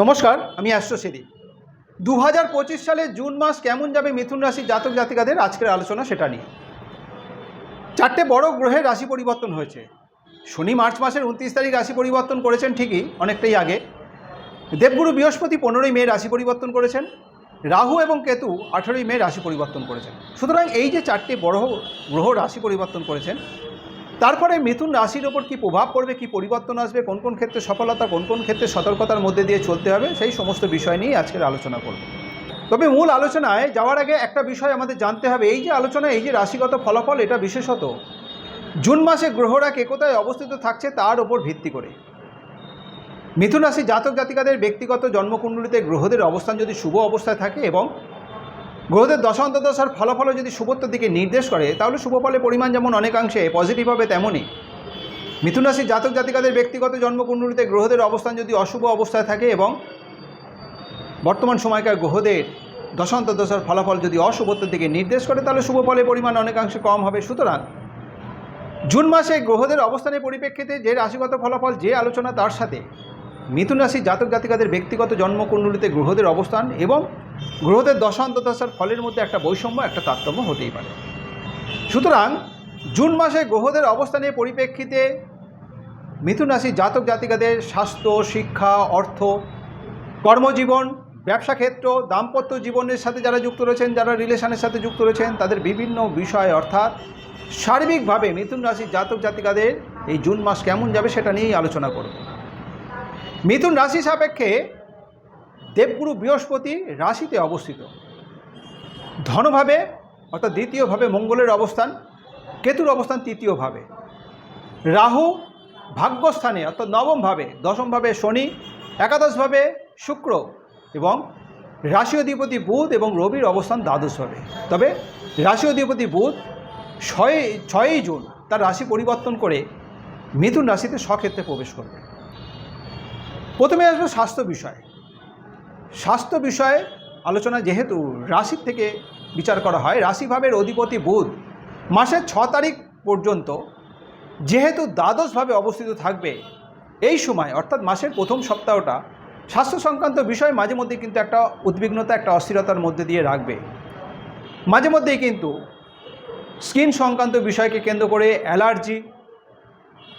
নমস্কার, আমি অ্যাস্ট্রোসেদি দু হাজার পঁচিশ সালে জুন মাস কেমন যাবে মিথুন রাশি জাতক জাতিকাদের আজকের আলোচনা সেটা নিয়ে। চারটে বড় গ্রহের রাশি পরিবর্তন হয়েছে। শনি মার্চ মাসের উনত্রিশ তারিখ রাশি পরিবর্তন করেছেন ঠিকই, অনেকটাই আগে। দেবগুরু বৃহস্পতি পনেরোই মে রাশি পরিবর্তন করেছেন। রাহু এবং কেতু আঠেরোই মে রাশি পরিবর্তন করেছেন। সুতরাং এই যে চারটি বড় গ্রহ রাশি পরিবর্তন করেছেন তারপরে মিথুন রাশির ওপর কী প্রভাব পড়বে, কী পরিবর্তন আসবে, কোন কোন ক্ষেত্রে সফলতা, কোন কোন ক্ষেত্রে সতর্কতার মধ্যে দিয়ে চলতে হবে, সেই সমস্ত বিষয় নিয়ে আজকের আলোচনা করব। তবে মূল আলোচনায় যাওয়ার আগে একটা বিষয় আমাদের জানতে হবে, এই যে আলোচনা, এই যে রাশিগত ফলাফল, এটা বিশেষত জুন মাসে গ্রহরা কে কোথায় অবস্থিত থাকছে, তার ওপর ভিত্তি করে। মিথুন রাশি জাতক জাতিকাদের ব্যক্তিগত জন্মকুণ্ডলিতে গ্রহদের অবস্থান যদি শুভ অবস্থায় থাকে এবং গ্রহদের দশান্তদশার ফলাফল যদি শুভত্বের দিকে নির্দেশ করে, তাহলে শুভ ফলের পরিমাণ যেমন অনেকাংশে পজিটিভ হবে তেমনই মিথুন রাশির জাতক জাতিকাদের ব্যক্তিগত জন্মকুণ্ডলিতে গ্রহদের অবস্থান যদি অশুভ অবস্থায় থাকে এবং বর্তমান সময়কার গ্রহদের দশান্তদশার ফলাফল যদি অশুভত্বের দিকে নির্দেশ করে, তাহলে শুভ ফলের পরিমাণ অনেকাংশে কম হবে। সুতরাং জুন মাসে গ্রহদের অবস্থানের পরিপ্রেক্ষিতে যে রাশিগত ফলাফল, যে আলোচনা তার সাথে। মিথুন রাশির জাতক জাতিকাদের ব্যক্তিগত জন্মকুণ্ডলিতে গ্রহদের অবস্থান এবং গ্রহদের দশান্তদশার ফলের মধ্যে একটা বৈষম্য, একটা তারতম্য হতেই পারে। সুতরাং জুন মাসে গ্রহদের অবস্থানের পরিপ্রেক্ষিতে মিথুন রাশির জাতক জাতিকাদের স্বাস্থ্য, শিক্ষা, অর্থ, কর্মজীবন, ব্যবসা ক্ষেত্র, দাম্পত্য জীবনের সাথে যারা যুক্ত রয়েছেন, যারা রিলেশনের সাথে যুক্ত রয়েছেন, তাদের বিভিন্ন বিষয়, অর্থাৎ সার্বিকভাবে মিথুন রাশির জাতক জাতিকাদের এই জুন মাস কেমন যাবে সেটা নিয়েই আলোচনা করব। মিথুন রাশি সাপেক্ষে দেবগুরু বৃহস্পতি রাশিতে অবস্থিত। ধনভাবে অর্থাৎ দ্বিতীয়ভাবে মঙ্গলের অবস্থান, কেতুর অবস্থান তৃতীয়ভাবে। রাহু ভাগ্যস্থানে অর্থাৎ নবমভাবে, দশমভাবে শনি, একাদশভাবে শুক্র এবং রাশি অধিপতি বুধ এবং রবির অবস্থান দ্বাদশভাবে। তবে রাশি অধিপতি বুধ ছয়, ছয়ই জুন তার রাশি পরিবর্তন করে মিথুন রাশিতে স্বক্ষেত্রে প্রবেশ করবে। প্রথমে আসবে স্বাস্থ্য বিষয়। স্বাস্থ্য বিষয়ে আলোচনা যেহেতু রাশির থেকে বিচার করা হয়, রাশিভাবের অধিপতি বুধ মাসের ছ তারিখ পর্যন্ত যেহেতু দ্বাদশভাবে অবস্থিত থাকবে, এই সময়, অর্থাৎ মাসের প্রথম সপ্তাহটা স্বাস্থ্য সংক্রান্ত বিষয় মাঝে মধ্যে কিন্তু একটা উদ্বিগ্নতা, একটা অস্থিরতার মধ্যে দিয়ে রাখবে। মাঝে মধ্যেই কিন্তু স্কিন সংক্রান্ত বিষয়কে কেন্দ্র করে অ্যালার্জি,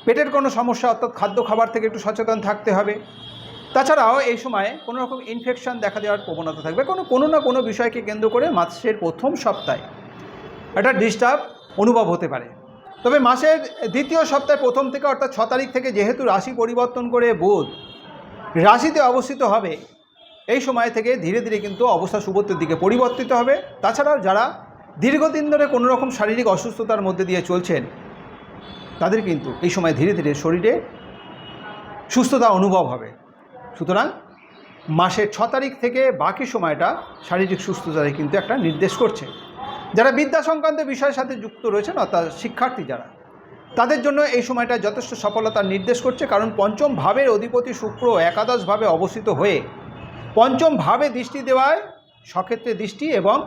পেটের কোনো সমস্যা, অর্থাৎ খাদ্য খাবার থেকে একটু সচেতন থাকতে হবে। তাছাড়াও এই সময়ে কোনো রকম ইনফেকশন দেখা দেওয়ার প্রবণতা থাকবে। কোনো কোনো না কোনো বিষয়কে কেন্দ্র করে মাসের প্রথম সপ্তাহে একটা ডিস্টার্ব অনুভব হতে পারে। তবে মাসের দ্বিতীয় সপ্তাহে প্রথম থেকে অর্থাৎ ছ তারিখ থেকে যেহেতু রাশি পরিবর্তন করে বুধ রাশিতে অবস্থিত হবে, এই সময় থেকে ধীরে ধীরে কিন্তু অবস্থা শুভত্বের দিকে পরিবর্তিত হবে। তাছাড়াও যারা দীর্ঘদিন ধরে কোনো রকম শারীরিক অসুস্থতার মধ্যে দিয়ে চলছেন, তাদের কিন্তু এই সময় ধীরে ধীরে শরীরে সুস্থতা অনুভব হবে। সুতরাং মাসের ছ তারিখ থেকে বাকি সময়টা শারীরিক সুস্থতায় কিন্তু একটা নির্দেশ করছে। যারা বিদ্যা সংক্রান্ত বিষয়ের সাথে যুক্ত রয়েছেন, অর্থাৎ শিক্ষার্থী যারা, তাদের জন্য এই সময়টা যথেষ্ট সফলতার নির্দেশ করছে, কারণ পঞ্চম ভাবের অধিপতি শুক্র একাদশভাবে অবস্থিত হয়ে পঞ্চম ভাবে দৃষ্টি দেওয়ায় সক্ষেত্রে দৃষ্টি এবং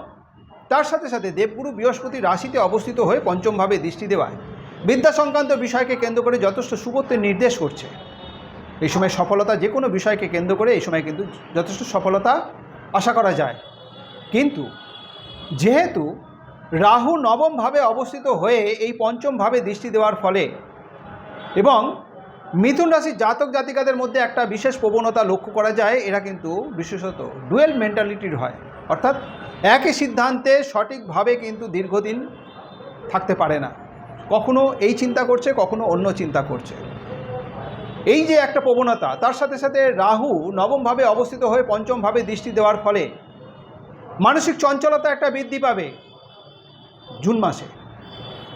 তার সাথে সাথে দেবগুরু বৃহস্পতি রাশিতে অবস্থিত হয়ে পঞ্চমভাবে দৃষ্টি দেওয়ায় বিদ্যা সংক্রান্ত বিষয়কে কেন্দ্র করে যথেষ্ট সুবত্বের নির্দেশ করছে। এই সময় সফলতা যে কোনো বিষয়কে কেন্দ্র করে এই সময় কিন্তু যথেষ্ট সফলতা আশা করা যায়। কিন্তু যেহেতু রাহু নবমভাবে অবস্থিত হয়ে এই পঞ্চমভাবে দৃষ্টি দেওয়ার ফলে এবং মিথুন রাশির জাতক জাতিকাদের মধ্যে একটা বিশেষ প্রবণতা লক্ষ্য করা যায়, এরা কিন্তু বিশেষত ডুয়েল মেন্টালিটির হয়। অর্থাৎ একই সিদ্ধান্তে সঠিকভাবে কিন্তু দীর্ঘদিন থাকতে পারে না। কখনো এই চিন্তা করছে, কখনো অন্য চিন্তা করছে। এই যে একটা প্রবণতা, তার সাথে সাথে রাহু নবমভাবে অবস্থিত হয়ে পঞ্চমভাবে দৃষ্টি দেওয়ার ফলে মানসিক চঞ্চলতা একটা বৃদ্ধি পাবে জুন মাসে।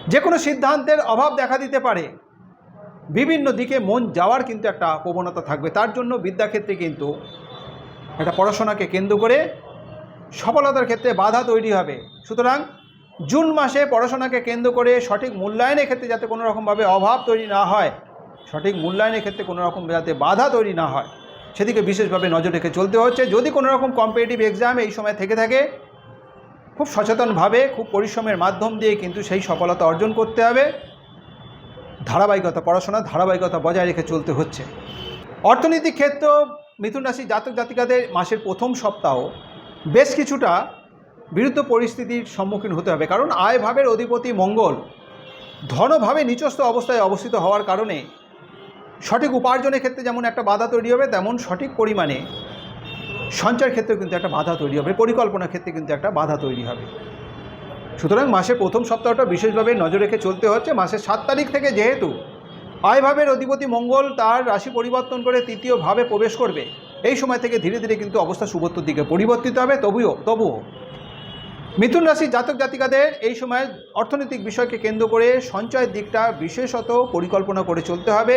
যে কোনো সিদ্ধান্তের অভাব দেখা দিতে পারে। বিভিন্ন দিকে মন যাওয়ার কিন্তু একটা প্রবণতা থাকবে। তার জন্য বিদ্যাক্ষেত্রে কিন্তু একটা পড়াশোনাকে কেন্দ্র করে সফলতার ক্ষেত্রে বাধা তৈরি হবে। সুতরাং জুন মাসে পড়াশোনাকে কেন্দ্র করে সঠিক মূল্যায়নের ক্ষেত্রে যাতে কোনো রকমভাবে অভাব তৈরি না হয় সঠিক মূল্যায়নের ক্ষেত্রে কোনো রকম যাতে বাধা তৈরি না হয়, সেদিকে বিশেষভাবে নজর রেখে চলতে হচ্ছে। যদি কোনো রকম কম্পিটিটিভ এক্সাম এই সময় থেকে থাকে, খুব সচেতনভাবে, খুব পরিশ্রমের মাধ্যম দিয়ে কিন্তু সেই সফলতা অর্জন করতে হবে। ধারাবাহিকতা পড়াশোনা, ধারাবাহিকতা বজায় রেখে চলতে হচ্ছে। অর্থনৈতিক ক্ষেত্র, মিথুন রাশি জাতক জাতিকাদের মাসের প্রথম সপ্তাহ বেশ কিছুটা বিরুদ্ধ পরিস্থিতির সম্মুখীন হতে হবে। কারণ আয় ভাবের অধিপতি মঙ্গল, ধনভাবে নিচস্থ অবস্থায় অবস্থিত হওয়ার কারণে সঠিক উপার্জনের ক্ষেত্রে যেমন একটা বাধা তৈরি হবে, তেমন সঠিক পরিমাণে সঞ্চয়ের ক্ষেত্রেও কিন্তু একটা বাধা তৈরি হবে, পরিকল্পনার ক্ষেত্রে কিন্তু একটা বাধা তৈরি হবে। সুতরাং মাসের প্রথম সপ্তাহটা বিশেষভাবে নজর রেখে চলতে হচ্ছে। মাসের সাত তারিখ থেকে যেহেতু আয়ভাবের অধিপতি মঙ্গল তার রাশি পরিবর্তন করে তৃতীয় ভাবে প্রবেশ করবে, এই সময় থেকে ধীরে ধীরে কিন্তু অবস্থা সুবত্তর দিকে পরিবর্তিত হবে। তবুও তবুও মিথুন রাশির জাতক জাতিকাদের এই সময় অর্থনৈতিক বিষয়কে কেন্দ্র করে সঞ্চয়ের দিকটা বিশেষত পরিকল্পনা করে চলতে হবে।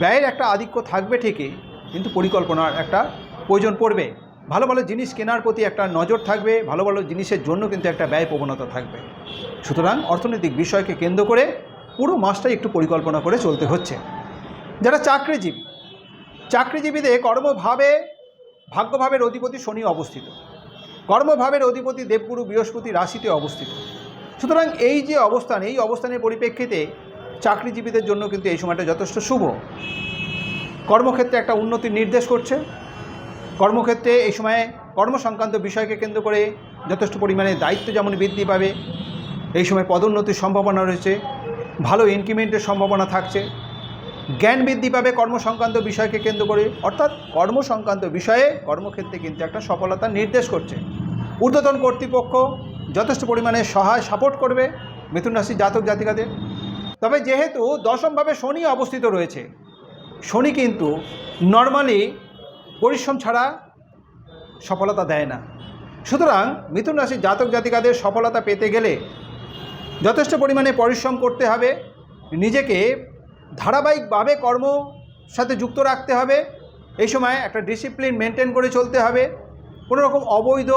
ব্যয়ের একটা আধিক্য থাকবে ঠিকই, কিন্তু পরিকল্পনার একটা প্রয়োজন পড়বে। ভালো ভালো জিনিস কেনার প্রতি একটা নজর থাকবে, ভালো ভালো জিনিসের জন্য কিন্তু একটা ব্যয় প্রবণতা থাকবে। সুতরাং অর্থনৈতিক বিষয়কে কেন্দ্র করে পুরো মাসটাই একটু পরিকল্পনা করে চলতে হচ্ছে। যারা চাকরিজীবী, চাকরিজীবীদের কর্মভাবে, ভাগ্যভাবের অধিপতি শনি অবস্থিত। কর্মভাবের অধিপতি দেবগুরু বৃহস্পতি রাশিতে অবস্থিত। সুতরাং এই যে অবস্থান, এই অবস্থানের পরিপ্রেক্ষিতে চাকরিজীবীদের জন্য কিন্তু এই সময়টা যথেষ্ট শুভ। কর্মক্ষেত্রে একটা উন্নতির নির্দেশ করছে। কর্মক্ষেত্রে এই সময়ে কর্মসংক্রান্ত বিষয়কে কেন্দ্র করে যথেষ্ট পরিমাণে দায়িত্ব যেমন বৃদ্ধি পাবে, এই সময় পদোন্নতির সম্ভাবনা রয়েছে, ভালো ইনক্রিমেন্টের সম্ভাবনা থাকছে। জ্ঞান বৃদ্ধি পাবে কর্মসংক্রান্ত বিষয়কে কেন্দ্র করে, অর্থাৎ কর্মসংক্রান্ত বিষয়ে কর্মক্ষেত্রে কিন্তু একটা সফলতা নির্দেশ করছে। ঊর্ধ্বতন কর্তৃপক্ষ যথেষ্ট পরিমাণে সহায় সাপোর্ট করবে মিথুন রাশির জাতক জাতিকাদের। তবে যেহেতু দশমভাবে শনি অবস্থিত রয়েছে, শনি কিন্তু নর্মালি পরিশ্রম ছাড়া সফলতা দেয় না। সুতরাং মিথুন রাশির জাতক জাতিকাদের সফলতা পেতে গেলে যথেষ্ট পরিমাণে পরিশ্রম করতে হবে, নিজেকে ধারাবাহিকভাবে কর্ম সাথে যুক্ত রাখতে হবে, এই সময় একটা ডিসিপ্লিন মেনটেন করে চলতে হবে কোনো রকম অবৈধ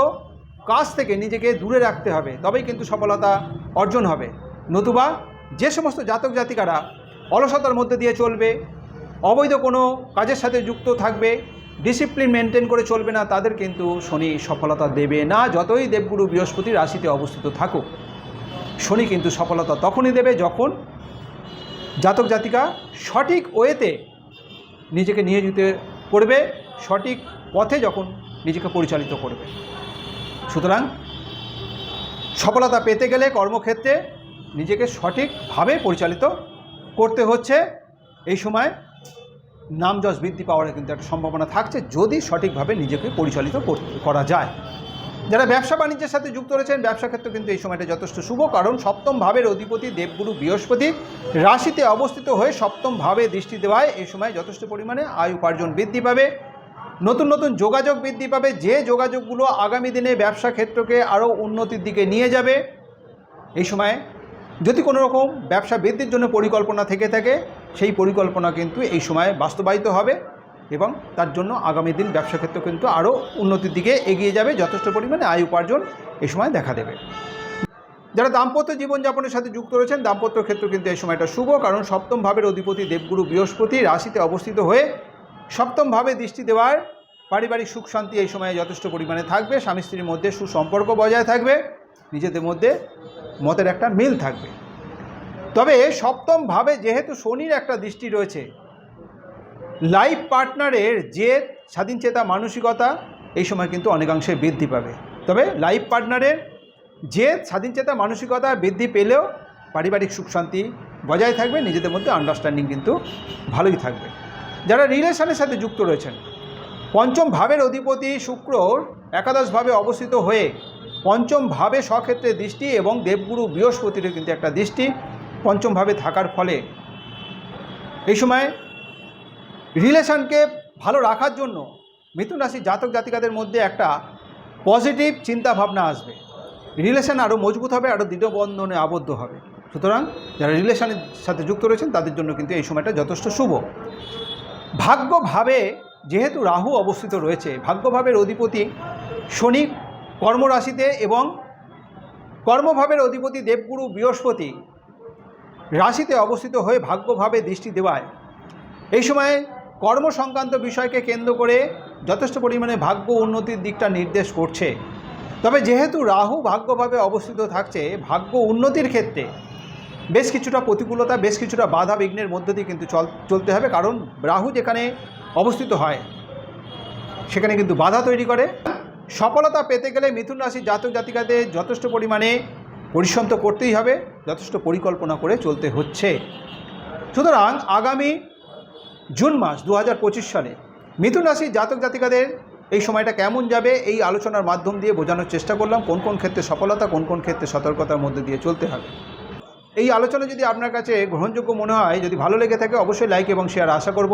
কাজ থেকে নিজেকে দূরে রাখতে হবে, তবেই কিন্তু সফলতা অর্জন হবে। নতুবা যে সমস্ত জাতক জাতিকারা অলসতার মধ্যে দিয়ে চলবে, অবৈধ কোনো কাজের সাথে যুক্ত থাকবে ডিসিপ্লিন মেনটেন করে চলবে না, তাদের কিন্তু শনি সফলতা দেবে না, যতই দেবগুরু বৃহস্পতি রাশিতে অবস্থিত থাকুক। শনি কিন্তু সফলতা তখনই দেবে যখন জাতক জাতিকা সঠিক ওয়েতে নিজেকে নিয়োজিত করবে, সঠিক পথে যখন নিজেকে পরিচালিত করবে। সুতরাং সফলতা পেতে গেলে কর্মক্ষেত্রে নিজেকে সঠিকভাবে পরিচালিত করতে হচ্ছে। এই সময় নাম যশ বৃদ্ধি পাওয়ার কিন্তু একটা সম্ভাবনা থাকছে যদি সঠিকভাবে নিজেকে পরিচালিত করা যায়। যারা ব্যবসা বাণিজ্যের সাথে যুক্ত রয়েছেন, ব্যবসা ক্ষেত্রে কিন্তু এই সময়টা যথেষ্ট শুভ, কারণ সপ্তম ভাবের অধিপতি দেবগুরু বৃহস্পতি রাশিতে অবস্থিত হয়ে সপ্তম ভাবে দৃষ্টি দেওয়ায় এই সময় যথেষ্ট পরিমাণে আয় উপার্জন বৃদ্ধি পাবে। নতুন নতুন যোগাযোগ বৃদ্ধি পাবে। যে যোগাযোগগুলো আগামী দিনে ব্যবসা ক্ষেত্রকে আরও উন্নতির দিকে নিয়ে যাবে, এই সময় যদি কোনো রকম ব্যবসা বৃদ্ধির জন্য পরিকল্পনা থেকে থাকে, সেই পরিকল্পনা কিন্তু এই সময় বাস্তবায়িত হবে এবং তার জন্য আগামী দিন ব্যবসা ক্ষেত্র কিন্তু আরও উন্নতির দিকে এগিয়ে যাবে, যথেষ্ট পরিমাণে আয় উপার্জন এই সময় দেখা দেবে। যারা দাম্পত্য জীবনযাপনের সাথে যুক্ত রয়েছেন, দাম্পত্য ক্ষেত্র কিন্তু এই সময়টা শুভ, কারণ সপ্তম ভাবের অধিপতি দেবগুরু বৃহস্পতি রাশিতে অবস্থিত হয়ে সপ্তম ভাবে দৃষ্টি দেওয়ার পারিবারিক সুখ শান্তি এই সময়ে যথেষ্ট পরিমাণে থাকবে স্বামী স্ত্রীর মধ্যে সুসম্পর্ক বজায় থাকবে। নিজেদের মধ্যে মতের একটা মিল থাকবে। তবে সপ্তম ভাবে যেহেতু শনির একটা দৃষ্টি রয়েছে, লাইফ পার্টনারের যে স্বাধীন চেতা, মানসিকতা এই সময় কিন্তু অনেকাংশে বৃদ্ধি পাবে। তবে লাইফ পার্টনারের যে স্বাধীন চেতা, মানসিকতা বৃদ্ধি পেলেও পারিবারিক সুখ শান্তি বজায় থাকবে, নিজেদের মধ্যে আন্ডারস্ট্যান্ডিং কিন্তু ভালোই থাকবে। যারা রিলেশনের সাথে যুক্ত রয়েছেন, পঞ্চম ভাবের অধিপতি শুক্রর একাদশভাবে অবস্থিত হয়ে পঞ্চম ভাবে স্বক্ষেত্রে দৃষ্টি এবং দেবগুরু বৃহস্পতিরও কিন্তু একটা দৃষ্টি পঞ্চম ভাবে থাকার ফলে। এই সময় রিলেশনকে ভালো রাখার জন্য মিথুন রাশির জাতক জাতিকাদের মধ্যে একটা পজিটিভ চিন্তা ভাবনা আসবে। রিলেশন আরও মজবুত হবে, আরও দৃঢ় বন্ধনে আবদ্ধ হবে। সুতরাং যারা রিলেশনের সাথে যুক্ত রয়েছেন, তাদের জন্য কিন্তু এই সময়টা যথেষ্ট শুভ। ভাগ্যভাবে যেহেতু রাহু অবস্থিত রয়েছে, ভাগ্যভাবের অধিপতি শনি কর্মরাশিতে এবং কর্মভাবের অধিপতি দেবগুরু বৃহস্পতি রাশিতে অবস্থিত হয়ে ভাগ্যভাবে দৃষ্টি দেওয়ায়। এই সময়ে কর্ম সংক্রান্ত বিষয়কে কেন্দ্র করে যথেষ্ট পরিমাণে ভাগ্য উন্নতির দিকটা নির্দেশ করছে। তবে যেহেতু রাহু ভাগ্যভাবে অবস্থিত থাকছে, ভাগ্য উন্নতির ক্ষেত্রে বেশ কিছুটা প্রতিকূলতা, বেশ কিছুটা বাধা বিঘ্নের মধ্য দিয়ে কিন্তু চল চলতে হবে। কারণ রাহু যেখানে অবস্থিত হয়, সেখানে কিন্তু বাধা তৈরি করে। সফলতা পেতে গেলে মিথুন রাশির জাতক জাতিকাদের যথেষ্ট পরিমাণে পরিশ্রম তো করতেই হবে, যথেষ্ট পরিকল্পনা করে চলতে হচ্ছে। সুতরাং আগামী জুন মাস দু হাজার পঁচিশ সালে মিথুন রাশির জাতক জাতিকাদের এই সময়টা কেমন যাবে, এই আলোচনার মাধ্যম দিয়ে বোঝানোর চেষ্টা করলাম, কোন কোন ক্ষেত্রে সফলতা, কোন কোন ক্ষেত্রে সতর্কতার মধ্যে দিয়ে চলতে হবে। এই আলোচনা যদি আপনার কাছে গ্রহণযোগ্য মনে হয়, যদি ভালো লেগে থাকে, অবশ্যই লাইক এবং শেয়ার আশা করব।